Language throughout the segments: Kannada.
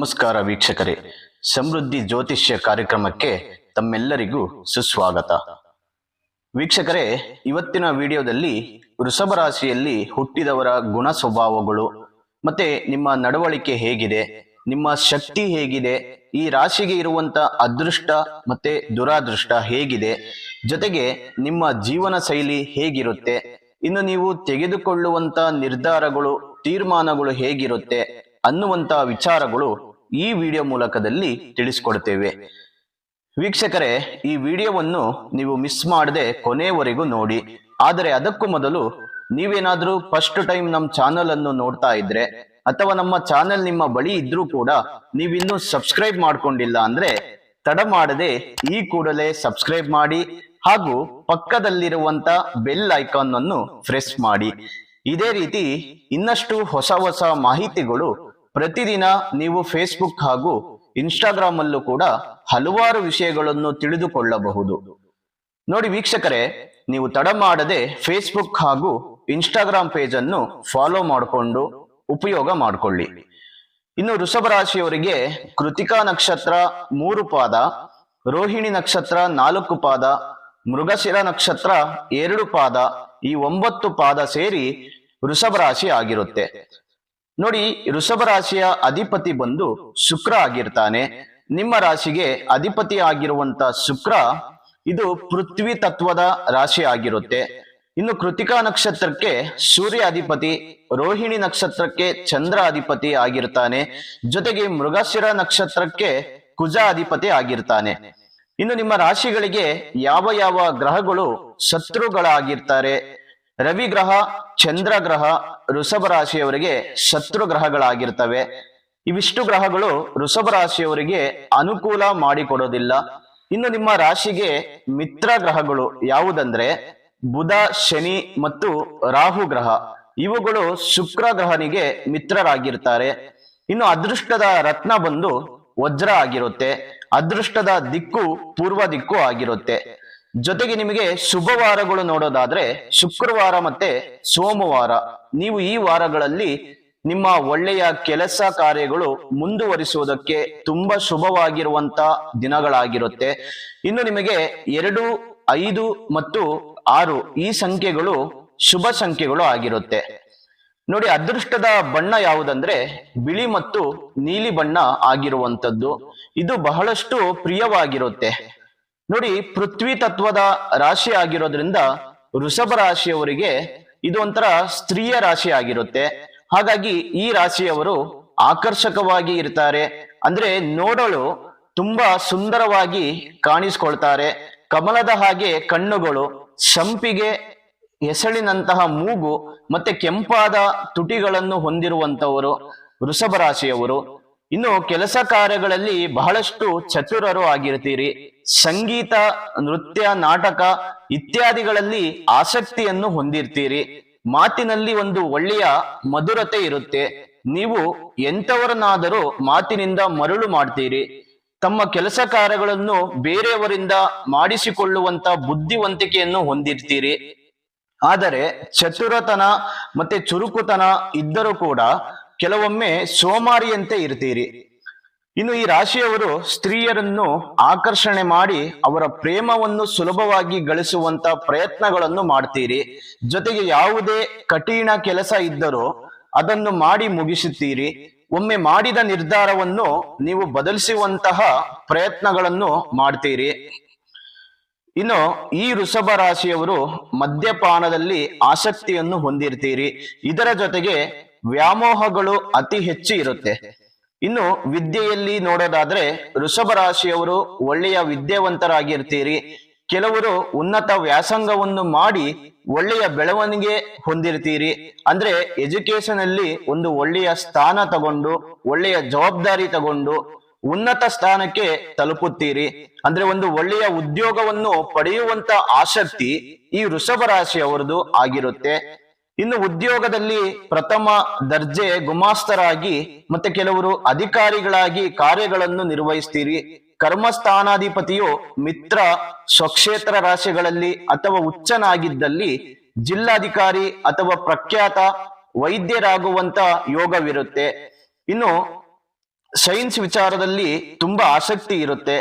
ನಮಸ್ಕಾರ ವೀಕ್ಷಕರೇ. ಸಮೃದ್ಧಿ ಜ್ಯೋತಿಷ್ಯ ಕಾರ್ಯಕ್ರಮಕ್ಕೆ ತಮ್ಮೆಲ್ಲರಿಗೂ ಸುಸ್ವಾಗತ. ವೀಕ್ಷಕರೇ, ಇವತ್ತಿನ ವಿಡಿಯೋದಲ್ಲಿ ವೃಷಭ ರಾಶಿಯಲ್ಲಿ ಹುಟ್ಟಿದವರ ಗುಣ ಸ್ವಭಾವಗಳು ಮತ್ತೆ ನಿಮ್ಮ ನಡವಳಿಕೆ ಹೇಗಿದೆ, ನಿಮ್ಮ ಶಕ್ತಿ ಹೇಗಿದೆ, ಈ ರಾಶಿಗೆ ಇರುವಂತ ಅದೃಷ್ಟ ಮತ್ತೆ ದುರಾದೃಷ್ಟ ಹೇಗಿದೆ, ಜೊತೆಗೆ ನಿಮ್ಮ ಜೀವನ ಶೈಲಿ ಹೇಗಿರುತ್ತೆ, ಇನ್ನು ನೀವು ತೆಗೆದುಕೊಳ್ಳುವಂತ ನಿರ್ಧಾರಗಳು, ತೀರ್ಮಾನಗಳು ಹೇಗಿರುತ್ತೆ ಅನ್ನುವಂತ ವಿಚಾರಗಳು ಈ ವಿಡಿಯೋ ಮೂಲಕದಲ್ಲಿ ತಿಳಿಸ್ಕೊಡ್ತೇವೆ. ವೀಕ್ಷಕರೇ, ಈ ವಿಡಿಯೋವನ್ನು ನೀವು ಮಿಸ್ ಮಾಡದೆ ಕೊನೆಯವರೆಗೂ ನೋಡಿ. ಆದರೆ ಅದಕ್ಕೂ ಮೊದಲು ನೀವೇನಾದ್ರೂ ಫಸ್ಟ್ ಟೈಮ್ ನಮ್ಮ ಚಾನಲ್ ಅನ್ನು ನೋಡ್ತಾ ಇದ್ರೆ, ಅಥವಾ ನಮ್ಮ ಚಾನೆಲ್ ನಿಮ್ಮ ಬಳಿ ಇದ್ರೂ ಕೂಡ ನೀವಿನ್ನೂ ಸಬ್ಸ್ಕ್ರೈಬ್ ಮಾಡ್ಕೊಂಡಿಲ್ಲ ಅಂದ್ರೆ ತಡ ಮಾಡದೆ ಈ ಕೂಡಲೇ ಸಬ್ಸ್ಕ್ರೈಬ್ ಮಾಡಿ, ಹಾಗೂ ಪಕ್ಕದಲ್ಲಿರುವಂತ ಬೆಲ್ ಐಕಾನ್ ಅನ್ನು ಪ್ರೆಸ್ ಮಾಡಿ. ಇದೇ ರೀತಿ ಇನ್ನಷ್ಟು ಹೊಸ ಹೊಸ ಮಾಹಿತಿಗಳು ಪ್ರತಿದಿನ ನೀವು ಫೇಸ್ಬುಕ್ ಹಾಗೂ ಇನ್ಸ್ಟಾಗ್ರಾಮ್ ಅಲ್ಲೂ ಕೂಡ ಹಲವಾರು ವಿಷಯಗಳನ್ನು ತಿಳಿದುಕೊಳ್ಳಬಹುದು. ನೋಡಿ ವೀಕ್ಷಕರೇ, ನೀವು ತಡ ಮಾಡದೆ ಫೇಸ್ಬುಕ್ ಹಾಗೂ ಇನ್ಸ್ಟಾಗ್ರಾಮ್ ಪೇಜ್ ಅನ್ನು ಫಾಲೋ ಮಾಡಿಕೊಂಡು ಉಪಯೋಗ ಮಾಡಿಕೊಳ್ಳಿ. ಇನ್ನು ವೃಷಭ ರಾಶಿಯವರಿಗೆ ಕೃತಿಕಾ ನಕ್ಷತ್ರ ಮೂರು ಪಾದ, ರೋಹಿಣಿ ನಕ್ಷತ್ರ ನಾಲ್ಕು ಪಾದ, ಮೃಗಶಿರ ನಕ್ಷತ್ರ ಎರಡು ಪಾದ, ಈ ಒಂಬತ್ತು ಪಾದ ಸೇರಿ ವೃಷಭ ರಾಶಿ ಆಗಿರುತ್ತೆ. ನೋಡಿ ಋಷಭ ರಾಶಿಯ ಅಧಿಪತಿ ಬಂದು ಶುಕ್ರ ಆಗಿರ್ತಾನೆ. ನಿಮ್ಮ ರಾಶಿಗೆ ಅಧಿಪತಿ ಆಗಿರುವಂತ ಶುಕ್ರ, ಇದು ಪೃಥ್ವಿ ತತ್ವದ ರಾಶಿ ಆಗಿರುತ್ತೆ. ಇನ್ನು ಕೃತಿಕಾ ನಕ್ಷತ್ರಕ್ಕೆ ಸೂರ್ಯ ಅಧಿಪತಿ, ರೋಹಿಣಿ ನಕ್ಷತ್ರಕ್ಕೆ ಚಂದ್ರ ಅಧಿಪತಿ ಆಗಿರ್ತಾನೆ. ಜೊತೆಗೆ ಮೃಗಶಿರ ನಕ್ಷತ್ರಕ್ಕೆ ಕುಜ ಅಧಿಪತಿ ಆಗಿರ್ತಾನೆ. ಇನ್ನು ನಿಮ್ಮ ರಾಶಿಗಳಿಗೆ ಯಾವ ಯಾವ ಗ್ರಹಗಳು ಶತ್ರುಗಳಾಗಿರ್ತಾರೆ? ರವಿ ಗ್ರಹ ಚಂದ್ರ ಗ್ರಹ ಋಷಭ ರಾಶಿಯವರಿಗೆ ಶತ್ರು ಗ್ರಹಗಳಾಗಿರ್ತವೆ. ಇವಿಷ್ಟು ಗ್ರಹಗಳು ಋಷಭ ರಾಶಿಯವರಿಗೆ ಅನುಕೂಲ ಮಾಡಿಕೊಡೋದಿಲ್ಲ. ಇನ್ನು ನಿಮ್ಮ ರಾಶಿಗೆ ಮಿತ್ರ ಗ್ರಹಗಳು ಯಾವುದಂದ್ರೆ ಬುಧ, ಶನಿ ಮತ್ತು ರಾಹು ಗ್ರಹ. ಇವುಗಳು ಶುಕ್ರ ಗ್ರಹನಿಗೆ ಮಿತ್ರರಾಗಿರ್ತಾರೆ. ಇನ್ನು ಅದೃಷ್ಟದ ರತ್ನ ಬಂದು ವಜ್ರ ಆಗಿರುತ್ತೆ. ಅದೃಷ್ಟದ ದಿಕ್ಕು ಪೂರ್ವ ದಿಕ್ಕು ಆಗಿರುತ್ತೆ. ಜೊತೆಗೆ ನಿಮಗೆ ಶುಭವಾರಗಳು ನೋಡೋದಾದ್ರೆ ಶುಕ್ರವಾರ ಮತ್ತೆ ಸೋಮವಾರ. ನೀವು ಈ ವಾರಗಳಲ್ಲಿ ನಿಮ್ಮ ಒಳ್ಳೆಯ ಕೆಲಸ ಕಾರ್ಯಗಳು ಮುಂದುವರಿಸುವುದಕ್ಕೆ ತುಂಬಾ ಶುಭವಾಗಿರುವಂತ ದಿನಗಳಾಗಿರುತ್ತೆ. ಇನ್ನು ನಿಮಗೆ ಎರಡು, ಐದು ಮತ್ತು ಆರು ಈ ಸಂಖ್ಯೆಗಳು ಶುಭ ಸಂಖ್ಯೆಗಳು ಆಗಿರುತ್ತೆ. ನೋಡಿ, ಅದೃಷ್ಟದ ಬಣ್ಣ ಯಾವುದಂದ್ರೆ ಬಿಳಿ ಮತ್ತು ನೀಲಿ ಬಣ್ಣ ಆಗಿರುವಂತದ್ದು ಇದು ಬಹಳಷ್ಟು ಪ್ರಿಯವಾಗಿರುತ್ತೆ. ನೋಡಿ, ಪೃಥ್ವಿ ತತ್ವದ ರಾಶಿ ಆಗಿರೋದ್ರಿಂದ ವೃಷಭ ರಾಶಿಯವರಿಗೆ ಇದು ಒಂಥರ ಸ್ತ್ರೀಯ ರಾಶಿ ಆಗಿರುತ್ತೆ. ಹಾಗಾಗಿ ಈ ರಾಶಿಯವರು ಆಕರ್ಷಕವಾಗಿ ಇರ್ತಾರೆ. ಅಂದ್ರೆ ನೋಡಲು ತುಂಬಾ ಸುಂದರವಾಗಿ ಕಾಣಿಸ್ಕೊಳ್ತಾರೆ. ಕಮಲದ ಹಾಗೆ ಕಣ್ಣುಗಳು ಸಂಪಿಗೆ ಹೆಸಳಿನಂತಹ ಮೂಗು, ಮತ್ತೆ ಕೆಂಪಾದ ತುಟಿಗಳನ್ನು ಹೊಂದಿರುವಂತವರು ವೃಷಭ ರಾಶಿಯವರು. ಇನ್ನು ಕೆಲಸ ಕಾರ್ಯಗಳಲ್ಲಿ ಬಹಳಷ್ಟು ಚತುರರು ಆಗಿರ್ತೀರಿ. ಸಂಗೀತ, ನೃತ್ಯ, ನಾಟಕ ಇತ್ಯಾದಿಗಳಲ್ಲಿ ಆಸಕ್ತಿಯನ್ನು ಹೊಂದಿರ್ತೀರಿ. ಮಾತಿನಲ್ಲಿ ಒಂದು ಒಳ್ಳೆಯ ಮಧುರತೆ ಇರುತ್ತೆ. ನೀವು ಎಂಥವರನ್ನಾದರೂ ಮಾತಿನಿಂದ ಮರಳು ಮಾಡ್ತೀರಿ. ತಮ್ಮ ಕೆಲಸ ಕಾರ್ಯಗಳನ್ನು ಬೇರೆಯವರಿಂದ ಮಾಡಿಸಿಕೊಳ್ಳುವಂತ ಬುದ್ಧಿವಂತಿಕೆಯನ್ನು ಹೊಂದಿರ್ತೀರಿ. ಆದರೆ ಚತುರತನ ಮತ್ತೆ ಚುರುಕುತನ ಇದ್ದರೂ ಕೂಡ ಕೆಲವೊಮ್ಮೆ ಸೋಮಾರಿಯಂತೆ ಇರ್ತೀರಿ. ಇನ್ನು ಈ ರಾಶಿಯವರು ಸ್ತ್ರೀಯರನ್ನು ಆಕರ್ಷಣೆ ಮಾಡಿ ಅವರ ಪ್ರೇಮವನ್ನು ಸುಲಭವಾಗಿ ಗಳಿಸುವಂತ ಪ್ರಯತ್ನಗಳನ್ನು ಮಾಡ್ತೀರಿ. ಜೊತೆಗೆ ಯಾವುದೇ ಕಠಿಣ ಕೆಲಸ ಇದ್ದರೂ ಅದನ್ನು ಮಾಡಿ ಮುಗಿಸುತ್ತೀರಿ. ಒಮ್ಮೆ ಮಾಡಿದ ನಿರ್ಧಾರವನ್ನು ನೀವು ಬದಲಿಸುವಂತಹ ಪ್ರಯತ್ನಗಳನ್ನು ಮಾಡ್ತೀರಿ. ಇನ್ನು ಈ ವೃಷಭ ರಾಶಿಯವರು ಮದ್ಯಪಾನದಲ್ಲಿ ಆಸಕ್ತಿಯನ್ನು ಹೊಂದಿರ್ತೀರಿ. ಇದರ ಜೊತೆಗೆ ವ್ಯಾಮೋಹಗಳು ಅತಿ ಹೆಚ್ಚು ಇರುತ್ತೆ. ಇನ್ನು ವಿದ್ಯೆಯಲ್ಲಿ ನೋಡೋದಾದ್ರೆ ಋಷಭ ರಾಶಿಯವರು ಒಳ್ಳೆಯ ವಿದ್ಯಾವಂತರಾಗಿರ್ತೀರಿ. ಕೆಲವರು ಉನ್ನತ ವ್ಯಾಸಂಗವನ್ನು ಮಾಡಿ ಒಳ್ಳೆಯ ಬೆಳವಣಿಗೆ ಹೊಂದಿರ್ತೀರಿ. ಅಂದ್ರೆ ಎಜುಕೇಶನ್ ಅಲ್ಲಿ ಒಂದು ಒಳ್ಳೆಯ ಸ್ಥಾನ ತಗೊಂಡು, ಒಳ್ಳೆಯ ಜವಾಬ್ದಾರಿ ತಗೊಂಡು ಉನ್ನತ ಸ್ಥಾನಕ್ಕೆ ತಲುಪುತ್ತೀರಿ. ಅಂದ್ರೆ ಒಂದು ಒಳ್ಳೆಯ ಉದ್ಯೋಗವನ್ನು ಪಡೆಯುವಂತ ಆಸಕ್ತಿ ಈ ವೃಷಭ ರಾಶಿಯವರದು ಆಗಿರುತ್ತೆ. ಇನ್ನು ಉದ್ಯೋಗದಲ್ಲಿ ಪ್ರಥಮ ದರ್ಜೆ ಗುಮಾಸ್ತರಾಗಿ ಮತ್ತೆ ಕೆಲವರು ಅಧಿಕಾರಿಗಳಾಗಿ ಕಾರ್ಯಗಳನ್ನು ನಿರ್ವಹಿಸ್ತೀರಿ. ಕರ್ಮಸ್ಥಾನಾಧಿಪತಿಯು ಮಿತ್ರ ಸ್ವಕ್ಷೇತ್ರ ರಾಶಿಗಳಲ್ಲಿ ಅಥವಾ ಉಚ್ಚನಾಗಿದ್ದಲ್ಲಿ ಜಿಲ್ಲಾಧಿಕಾರಿ ಅಥವಾ ಪ್ರಖ್ಯಾತ ವೈದ್ಯರಾಗುವಂತ ಯೋಗವಿರುತ್ತೆ. ಇನ್ನು ಸೈನ್ಸ್ ವಿಚಾರದಲ್ಲಿ ತುಂಬಾ ಆಸಕ್ತಿ ಇರುತ್ತೆ.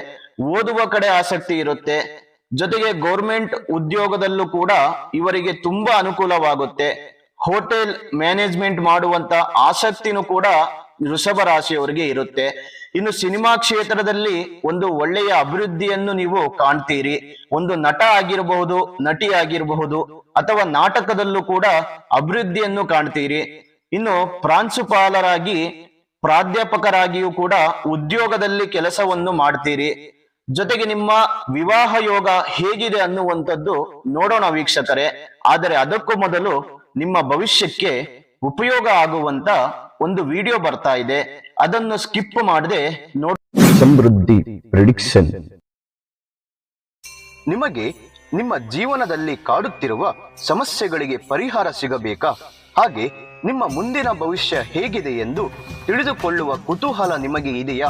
ಓದುವ ಕಡೆ ಆಸಕ್ತಿ ಇರುತ್ತೆ. ಜೊತೆಗೆ ಗೌರ್ಮೆಂಟ್ ಉದ್ಯೋಗದಲ್ಲೂ ಕೂಡ ಇವರಿಗೆ ತುಂಬಾ ಅನುಕೂಲವಾಗುತ್ತೆ. ಹೋಟೆಲ್ ಮ್ಯಾನೇಜ್ಮೆಂಟ್ ಮಾಡುವಂತ ಆಸಕ್ತಿನೂ ಕೂಡ ವೃಷಭ ರಾಶಿಯವರಿಗೆ ಇರುತ್ತೆ. ಇನ್ನು ಸಿನಿಮಾ ಕ್ಷೇತ್ರದಲ್ಲಿ ಒಂದು ಒಳ್ಳೆಯ ಅಭಿವೃದ್ಧಿಯನ್ನು ನೀವು ಕಾಣ್ತೀರಿ. ಒಂದು ನಟ ಆಗಿರಬಹುದು, ನಟಿ ಆಗಿರಬಹುದು, ಅಥವಾ ನಾಟಕದಲ್ಲೂ ಕೂಡ ಅಭಿವೃದ್ಧಿಯನ್ನು ಕಾಣ್ತೀರಿ. ಇನ್ನು ಪ್ರಾಂಶುಪಾಲರಾಗಿ ಪ್ರಾಧ್ಯಾಪಕರಾಗಿಯೂ ಕೂಡ ಉದ್ಯೋಗದಲ್ಲಿ ಕೆಲಸವನ್ನು ಮಾಡ್ತೀರಿ. ಜೊತೆಗೆ ನಿಮ್ಮ ವಿವಾಹ ಯೋಗ ಹೇಗಿದೆ ಅನ್ನುವಂಥದ್ದು ನೋಡೋಣ ವೀಕ್ಷಕರೇ. ಆದರೆ ಅದಕ್ಕೂ ಮೊದಲು ನಿಮ್ಮ ಭವಿಷ್ಯಕ್ಕೆ ಉಪಯೋಗ ಆಗುವಂತ ಒಂದು ವಿಡಿಯೋ ಬರ್ತಾ ಇದೆ. ಅದನ್ನು ಸ್ಕಿಪ್ ಮಾಡದೆ ನೋಡ ಸಮೃದ್ಧಿ ಪ್ರಿಡಿಕ್ಷನ್ ನಿಮಗೆ ನಿಮ್ಮ ಜೀವನದಲ್ಲಿ ಕಾಡುತ್ತಿರುವ ಸಮಸ್ಯೆಗಳಿಗೆ ಪರಿಹಾರ ಸಿಗಬೇಕಾ? ಹಾಗೆ ನಿಮ್ಮ ಮುಂದಿನ ಭವಿಷ್ಯ ಹೇಗಿದೆ ಎಂದು ತಿಳಿದುಕೊಳ್ಳುವ ಕುತೂಹಲ ನಿಮಗೆ ಇದೆಯಾ?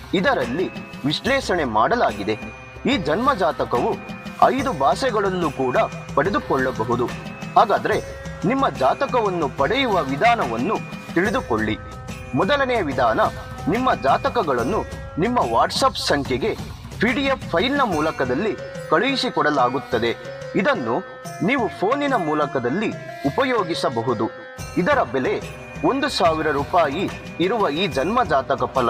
ಇದರಲ್ಲಿ ವಿಶ್ಲೇಷಣೆ ಮಾಡಲಾಗಿದೆ. ಈ ಜನ್ಮಜಾತಕವು ಐದು ಭಾಷೆಗಳನ್ನು ಕೂಡ ಪಡೆದುಕೊಳ್ಳಬಹುದು. ಹಾಗಾದ್ರೆ ನಿಮ್ಮ ಜಾತಕವನ್ನು ಪಡೆಯುವ ವಿಧಾನವನ್ನು ತಿಳಿದುಕೊಳ್ಳಿ. ಮೊದಲನೆಯ ವಿಧಾನ, ನಿಮ್ಮ ಜಾತಕಗಳನ್ನು ನಿಮ್ಮ ವಾಟ್ಸಪ್ ಸಂಖ್ಯೆಗೆ ಪಿಡಿಎಫ್ ಫೈಲ್ನ ಮೂಲಕದಲ್ಲಿ ಕಳುಹಿಸಿಕೊಡಲಾಗುತ್ತದೆ. ಇದನ್ನು ನೀವು ಫೋನಿನ ಮೂಲಕದಲ್ಲಿ ಉಪಯೋಗಿಸಬಹುದು. ಇದರ ಬೆಲೆ ಒಂದು ಸಾವಿರ ರೂಪಾಯಿ ಇರುವ ಈ ಜನ್ಮಜಾತಕ ಫಲ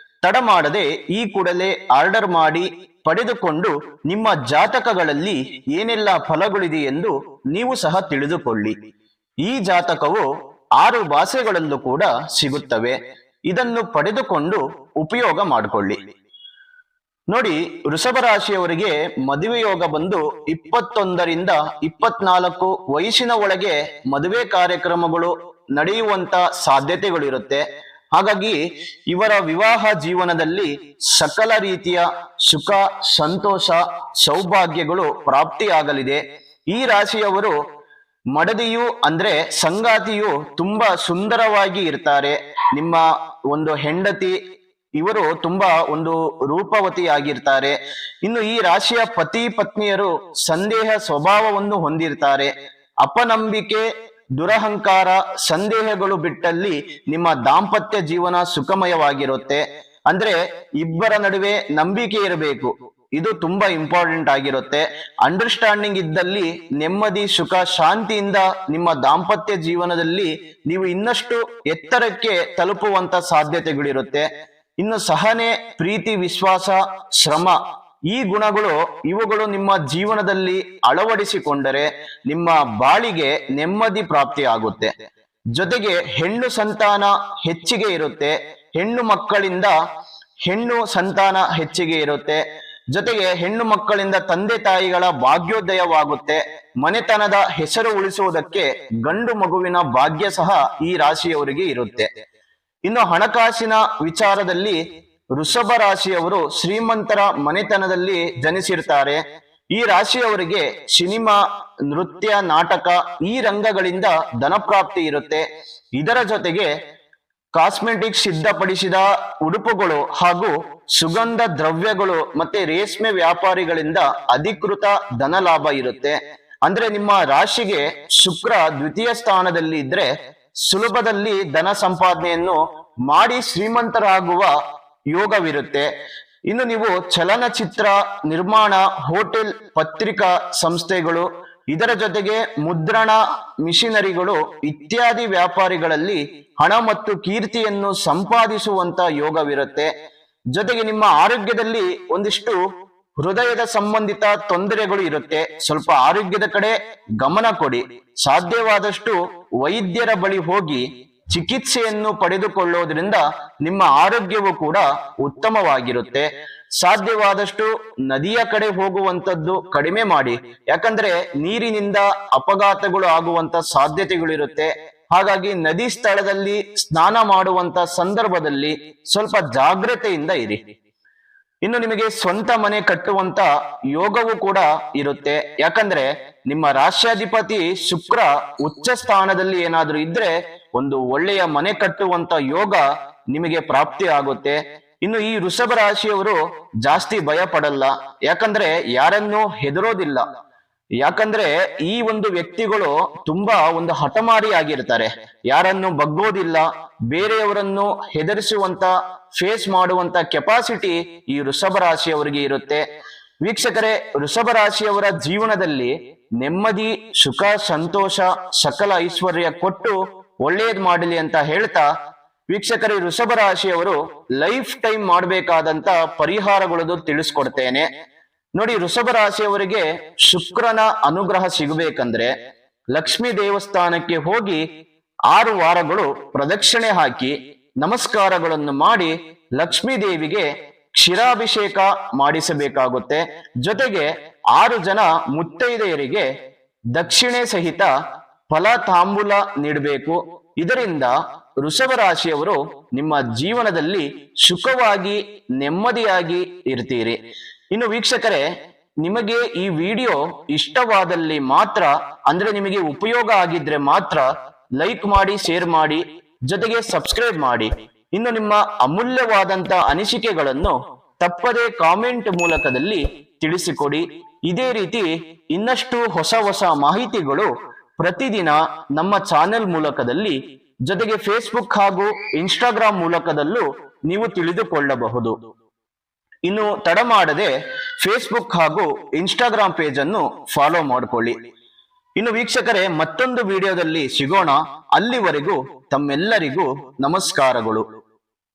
ತಡ ಮಾಡದೆ ಈ ಕೂಡಲೇ ಆರ್ಡರ್ ಮಾಡಿ ಪಡೆದುಕೊಂಡು ನಿಮ್ಮ ಜಾತಕಗಳಲ್ಲಿ ಏನೆಲ್ಲ ಫಲಗಳಿದೆ ಎಂದು ನೀವು ಸಹ ತಿಳಿದುಕೊಳ್ಳಿ. ಈ ಜಾತಕವು ಆರು ಭಾಷೆಗಳಲ್ಲೂ ಕೂಡ ಸಿಗುತ್ತವೆ. ಇದನ್ನು ಪಡೆದುಕೊಂಡು ಉಪಯೋಗ ಮಾಡಿಕೊಳ್ಳಿ. ನೋಡಿ, ವೃಷಭ ರಾಶಿಯವರಿಗೆ ಮದುವೆ ಯೋಗ ಬಂದು ಇಪ್ಪತ್ತೊಂದರಿಂದ ಇಪ್ಪತ್ನಾಲ್ಕು ವಯಸ್ಸಿನ ಒಳಗೆ ಮದುವೆ ಕಾರ್ಯಕ್ರಮಗಳು ನಡೆಯುವಂತ ಸಾಧ್ಯತೆಗಳಿರುತ್ತೆ. ಹಾಗಾಗಿ ಇವರ ವಿವಾಹ ಜೀವನದಲ್ಲಿ ಸಕಲ ರೀತಿಯ ಸುಖ, ಸಂತೋಷ, ಸೌಭಾಗ್ಯಗಳು ಪ್ರಾಪ್ತಿಯಾಗಲಿದೆ. ಈ ರಾಶಿಯವರು ಮಡದಿಯು ಅಂದ್ರೆ ಸಂಗಾತಿಯು ತುಂಬಾ ಸುಂದರವಾಗಿ ಇರ್ತಾರೆ. ನಿಮ್ಮ ಒಂದು ಹೆಂಡತಿ ಇವರು ತುಂಬಾ ಒಂದು ರೂಪವತಿಯಾಗಿರ್ತಾರೆ. ಇನ್ನು ಈ ರಾಶಿಯ ಪತಿ ಪತ್ನಿಯರು ಸಂದೇಹ ಸ್ವಭಾವವನ್ನು ಹೊಂದಿರ್ತಾರೆ. ಅಪನಂಬಿಕೆ ದುರಹಂಕಾರ ಸಂದೇಹಗಳು ಬಿಟ್ಟಲ್ಲಿ ನಿಮ್ಮ ದಾಂಪತ್ಯ ಜೀವನ ಸುಖಮಯವಾಗಿರುತ್ತೆ. ಅಂದ್ರೆ ಇಬ್ಬರ ನಡುವೆ ನಂಬಿಕೆ ಇರಬೇಕು. ಇದು ತುಂಬಾ ಇಂಪಾರ್ಟೆಂಟ್ ಆಗಿರುತ್ತೆ. ಅಂಡರ್ಸ್ಟ್ಯಾಂಡಿಂಗ್ ಇದ್ದಲ್ಲಿ ನೆಮ್ಮದಿ, ಸುಖ, ಶಾಂತಿಯಿಂದ ನಿಮ್ಮ ದಾಂಪತ್ಯ ಜೀವನದಲ್ಲಿ ನೀವು ಇನ್ನಷ್ಟು ಎತ್ತರಕ್ಕೆ ತಲುಪುವಂತ ಸಾಧ್ಯತೆಗಳಿರುತ್ತೆ. ಇನ್ನು ಸಹನೆ, ಪ್ರೀತಿ, ವಿಶ್ವಾಸ, ಶ್ರಮ ಈ ಗುಣಗಳು ಇವುಗಳು ನಿಮ್ಮ ಜೀವನದಲ್ಲಿ ಅಳವಡಿಸಿಕೊಂಡರೆ ನಿಮ್ಮ ಬಾಳಿಗೆ ನೆಮ್ಮದಿ ಪ್ರಾಪ್ತಿ ಆಗುತ್ತೆ. ಜೊತೆಗೆ ಹೆಣ್ಣು ಸಂತಾನ ಹೆಚ್ಚಿಗೆ ಇರುತ್ತೆ. ಹೆಣ್ಣು ಮಕ್ಕಳಿಂದ ಹೆಣ್ಣು ಸಂತಾನ ಹೆಚ್ಚಿಗೆ ಇರುತ್ತೆ. ಜೊತೆಗೆ ಹೆಣ್ಣು ಮಕ್ಕಳಿಂದ ತಂದೆ ತಾಯಿಗಳ ಭಾಗ್ಯೋದಯವಾಗುತ್ತೆ. ಮನೆತನದ ಹೆಸರು ಉಳಿಸುವುದಕ್ಕೆ ಗಂಡು ಮಗುವಿನ ಭಾಗ್ಯ ಸಹ ಈ ರಾಶಿಯವರಿಗೆ ಇರುತ್ತೆ. ಇನ್ನು ಹಣಕಾಸಿನ ವಿಚಾರದಲ್ಲಿ ವೃಷಭ ರಾಶಿಯವರು ಶ್ರೀಮಂತರ ಮನೆತನದಲ್ಲಿ ಜನಿಸಿರ್ತಾರೆ. ಈ ರಾಶಿಯವರಿಗೆ ಸಿನಿಮಾ, ನೃತ್ಯ, ನಾಟಕ ಈ ರಂಗಗಳಿಂದ ಧನಪ್ರಾಪ್ತಿ ಇರುತ್ತೆ. ಇದರ ಜೊತೆಗೆ ಕಾಸ್ಮೆಟಿಕ್ ಸಿದ್ಧಪಡಿಸಿದ ಉಡುಪುಗಳು ಹಾಗೂ ಸುಗಂಧ ದ್ರವ್ಯಗಳು ಮತ್ತೆ ರೇಷ್ಮೆ ವ್ಯಾಪಾರಿಗಳಿಂದ ಅಧಿಕೃತ ಧನ ಲಾಭ ಇರುತ್ತೆ. ಅಂದ್ರೆ ನಿಮ್ಮ ರಾಶಿಗೆ ಶುಕ್ರ ದ್ವಿತೀಯ ಸ್ಥಾನದಲ್ಲಿ ಇದ್ರೆ ಸುಲಭದಲ್ಲಿ ಧನ ಸಂಪಾದನೆಯನ್ನು ಮಾಡಿ ಶ್ರೀಮಂತರಾಗುವ ಯೋಗವಿರುತ್ತೆ. ಇನ್ನು ನೀವು ಚಲನಚಿತ್ರ ನಿರ್ಮಾಣ, ಹೋಟೆಲ್, ಪತ್ರಿಕಾ ಸಂಸ್ಥೆಗಳು, ಇದರ ಜೊತೆಗೆ ಮುದ್ರಣ ಮಿಷಿನರಿಗಳು ಇತ್ಯಾದಿ ವ್ಯಾಪಾರಿಗಳಲ್ಲಿ ಹಣ ಮತ್ತು ಕೀರ್ತಿಯನ್ನು ಸಂಪಾದಿಸುವಂತ ಯೋಗವಿರುತ್ತೆ. ಜೊತೆಗೆ ನಿಮ್ಮ ಆರೋಗ್ಯದಲ್ಲಿ ಒಂದಿಷ್ಟು ಹೃದಯದ ಸಂಬಂಧಿತ ತೊಂದರೆಗಳು ಇರುತ್ತೆ. ಸ್ವಲ್ಪ ಆರೋಗ್ಯದ ಕಡೆ ಗಮನ ಕೊಡಿ. ಸಾಧ್ಯವಾದಷ್ಟು ವೈದ್ಯರ ಬಳಿ ಹೋಗಿ ಚಿಕಿತ್ಸೆಯನ್ನು ಪಡೆದುಕೊಳ್ಳೋದ್ರಿಂದ ನಿಮ್ಮ ಆರೋಗ್ಯವು ಕೂಡ ಉತ್ತಮವಾಗಿರುತ್ತೆ. ಸಾಧ್ಯವಾದಷ್ಟು ನದಿಯ ಕಡೆ ಹೋಗುವಂತದ್ದು ಕಡಿಮೆ ಮಾಡಿ. ಯಾಕಂದ್ರೆ ನೀರಿನಿಂದ ಅಪಘಾತಗಳು ಆಗುವಂತ ಸಾಧ್ಯತೆಗಳಿರುತ್ತೆ. ಹಾಗಾಗಿ ನದಿ ಸ್ಥಳದಲ್ಲಿ ಸ್ನಾನ ಮಾಡುವಂತ ಸಂದರ್ಭದಲ್ಲಿ ಸ್ವಲ್ಪ ಜಾಗ್ರತೆಯಿಂದ ಇರಿ. ಇನ್ನು ನಿಮಗೆ ಸ್ವಂತ ಮನೆ ಕಟ್ಟುವಂತ ಯೋಗವು ಕೂಡ ಇರುತ್ತೆ. ಯಾಕಂದ್ರೆ ನಿಮ್ಮ ರಾಷ್ಟ್ರಾಧಿಪತಿ ಶುಕ್ರ ಉಚ್ಚ ಸ್ಥಾನದಲ್ಲಿ ಏನಾದ್ರೂ ಇದ್ರೆ ಒಂದು ಒಳ್ಳೆಯ ಮನೆ ಕಟ್ಟುವಂತ ಯೋಗ ನಿಮಗೆ ಪ್ರಾಪ್ತಿ ಆಗುತ್ತೆ. ಇನ್ನು ಈ ವೃಷಭ ರಾಶಿಯವರು ಜಾಸ್ತಿ ಭಯ ಪಡಲ್ಲ ಯಾಕಂದ್ರೆ ಯಾರನ್ನು ಹೆದರೋದಿಲ್ಲ. ಯಾಕಂದ್ರೆ ಈ ಒಂದು ವ್ಯಕ್ತಿಗಳು ತುಂಬಾ ಒಂದು ಹಠಮಾರಿ ಆಗಿರ್ತಾರೆ ಯಾರನ್ನು ಬಗ್ಗೋದಿಲ್ಲ. ಬೇರೆಯವರನ್ನು ಹೆದರಿಸುವಂತ ಫೇಸ್ ಮಾಡುವಂತ ಕೆಪಾಸಿಟಿ ಈ ವೃಷಭ ರಾಶಿಯವರಿಗೆ ಇರುತ್ತೆ. ವೀಕ್ಷಕರೇ, ವೃಷಭ ರಾಶಿಯವರ ಜೀವನದಲ್ಲಿ ನೆಮ್ಮದಿ, ಸುಖ, ಸಂತೋಷ, ಸಕಲ ಐಶ್ವರ್ಯ ಕೊಟ್ಟು ಒಳ್ಳೇದ್ ಮಾಡಲಿ ಅಂತ ಹೇಳ್ತಾ ವೀಕ್ಷಕರಿ ವೃಷಭ ರಾಶಿಯವರು ಲೈಫ್ ಟೈಮ್ ಮಾಡಬೇಕಾದಂತ ಪರಿಹಾರಗಳದು ತಿಳಿಸ್ಕೊಡ್ತೇನೆ. ನೋಡಿ, ವೃಷಭ ರಾಶಿಯವರಿಗೆ ಶುಕ್ರನ ಅನುಗ್ರಹ ಸಿಗಬೇಕಂದ್ರೆ ಲಕ್ಷ್ಮೀ ದೇವಸ್ಥಾನಕ್ಕೆ ಹೋಗಿ ಆರು ವಾರಗಳು ಪ್ರದಕ್ಷಿಣೆ ಹಾಕಿ ನಮಸ್ಕಾರಗಳನ್ನು ಮಾಡಿ ಲಕ್ಷ್ಮೀ ದೇವಿಗೆ ಕ್ಷೀರಾಭಿಷೇಕ ಮಾಡಿಸಬೇಕಾಗುತ್ತೆ. ಜೊತೆಗೆ ಆರು ಜನ ಮುತ್ತೈದೆಯರಿಗೆ ದಕ್ಷಿಣೆ ಸಹಿತ ಫಲ ತಾಂಬೂಲ ನೀಡಬೇಕು. ಇದರಿಂದ ವೃಷಭ ರಾಶಿಯವರು ನಿಮ್ಮ ಜೀವನದಲ್ಲಿ ಸುಖವಾಗಿ, ನೆಮ್ಮದಿಯಾಗಿ ಇರ್ತೀರಿ. ಇನ್ನು ವೀಕ್ಷಕರೇ, ನಿಮಗೆ ಈ ವಿಡಿಯೋ ಇಷ್ಟವಾದಲ್ಲಿ ಮಾತ್ರ, ಅಂದ್ರೆ ನಿಮಗೆ ಉಪಯೋಗ ಆಗಿದ್ರೆ ಮಾತ್ರ ಲೈಕ್ ಮಾಡಿ, ಶೇರ್ ಮಾಡಿ, ಜೊತೆಗೆ ಸಬ್ಸ್ಕ್ರೈಬ್ ಮಾಡಿ. ಇನ್ನು ನಿಮ್ಮ ಅಮೂಲ್ಯವಾದಂತ ಅನಿಸಿಕೆಗಳನ್ನು ತಪ್ಪದೆ ಕಾಮೆಂಟ್ ಮೂಲಕದಲ್ಲಿ ತಿಳಿಸಿಕೊಡಿ. ಇದೇ ರೀತಿ ಇನ್ನಷ್ಟು ಹೊಸ ಹೊಸ ಮಾಹಿತಿಗಳು ಪ್ರತಿದಿನ ನಮ್ಮ ಚಾನೆಲ್ ಮೂಲಕದಲ್ಲಿ, ಜೊತೆಗೆ ಫೇಸ್ಬುಕ್ ಹಾಗೂ ಇನ್ಸ್ಟಾಗ್ರಾಮ್ ಮೂಲಕದಲ್ಲೂ ನೀವು ತಿಳಿದುಕೊಳ್ಳಬಹುದು. ಇನ್ನು ತಡ ಮಾಡದೆ ಫೇಸ್ಬುಕ್ ಹಾಗೂ ಇನ್ಸ್ಟಾಗ್ರಾಮ್ ಪೇಜ್ ಅನ್ನು ಫಾಲೋ ಮಾಡಿಕೊಳ್ಳಿ. ಇನ್ನು ವೀಕ್ಷಕರೇ, ಮತ್ತೊಂದು ವಿಡಿಯೋದಲ್ಲಿ ಸಿಗೋಣ. ಅಲ್ಲಿವರೆಗೂ ತಮ್ಮೆಲ್ಲರಿಗೂ ನಮಸ್ಕಾರಗಳು.